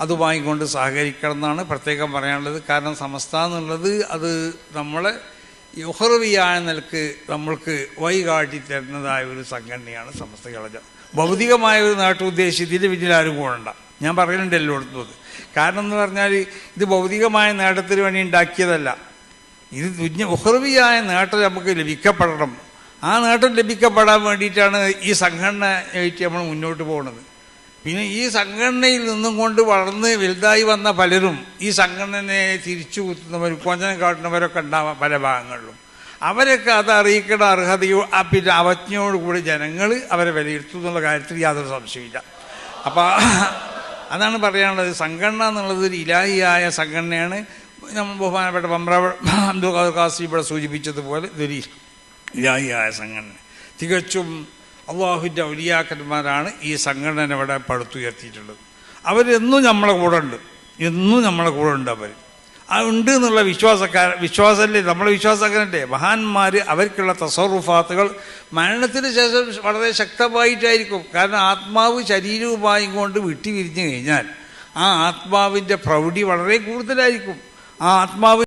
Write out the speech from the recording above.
അതുമായി കൊണ്ട് സഹകരിക്കണം എന്നാണ് പ്രത്യേകം പറയാനുള്ളത്. കാരണം സമസ്ത എന്നുള്ളത് അത് നമ്മളെ യുഹർവിയായ നിലയ്ക്ക് നമ്മൾക്ക് വൈകാട്ടി തരുന്നതായ ഒരു സംഘടനയാണ് സമസ്ത കളജ ഭൗതികമായ ഒരു നേട്ടോദ്ദേശത്തിന് പിന്നിൽ ആരും കൂടണ്ട. ഞാൻ പറയുന്നുണ്ട് എല്ലായിടത്തും അത്. കാരണം എന്ന് പറഞ്ഞാൽ ഇത് ഭൗതികമായ നേട്ടത്തിന് വേണ്ടി ഉണ്ടാക്കിയതല്ല. ഇത് തുഞ്ഞ ഉഹർവിയായ നേട്ടം നമുക്ക് ലഭിക്കപ്പെടണം. ആ നേട്ടം ലഭിക്കപ്പെടാൻ വേണ്ടിയിട്ടാണ് ഈ സംഘടനയായിട്ട് നമ്മൾ മുന്നോട്ട് പോകുന്നത്. പിന്നെ ഈ സംഘടനയിൽ നിന്നും കൊണ്ട് വളർന്ന് വലുതായി വന്ന പലരും ഈ സംഘടനയെ തിരിച്ചു കുത്തുന്നവരും കൊഞ്ചനം കാട്ടുന്നവരൊക്കെ ഉണ്ടാവാം പല ഭാഗങ്ങളിലും. അവരൊക്കെ അത് അറിയിക്കേണ്ട അർഹതയോ പിന്നെ അവജ്ഞയോടുകൂടി ജനങ്ങൾ അവരെ വിലയിരുത്തും എന്നുള്ള കാര്യത്തിൽ യാതൊരു സംശയമില്ല അപ്പോൾ അതാണ് പറയാനുള്ളത്. സംഘടന എന്നുള്ളത് ഒരു ഇലാഹിയായ സംഘടനയാണ്. നമ്മൾ ബഹുമാനപ്പെട്ട പമ്പ്ര അബ്ദുൽ ഖാസി ഇവിടെ സൂചിപ്പിച്ചതുപോലെ ഇതൊരു ഇലാഹിയായ സംഘടന. തികച്ചും അള്ളാഹുവിന്റെ ഔലിയാക്കന്മാരാണ് ഈ സംഘടന ഇവിടെ പടുത്തുയർത്തിയിട്ടുള്ളത്. അവരെന്നും നമ്മളെ കൂടെ ഉണ്ട്. എന്നും നമ്മളെ കൂടെ ഉണ്ട് അവർ. ആ ഉണ്ട് എന്നുള്ള വിശ്വാസക്കാര വിശ്വാസമല്ലേ? നമ്മളെ വിശ്വാസക്കാരല്ലേ മഹാന്മാർ അവർക്കുള്ള തസറുഫാത്തുകൾ മരണത്തിന് ശേഷം വളരെ ശക്തമായിട്ടായിരിക്കും. കാരണം ആത്മാവ് ശരീരവുമായും കൊണ്ട് വിട്ടി വിരിഞ്ഞു കഴിഞ്ഞാൽ ആ ആത്മാവിന്റെ പ്രൗഢി വളരെ കൂടുതലായിരിക്കും. ആ ആത്മാവ്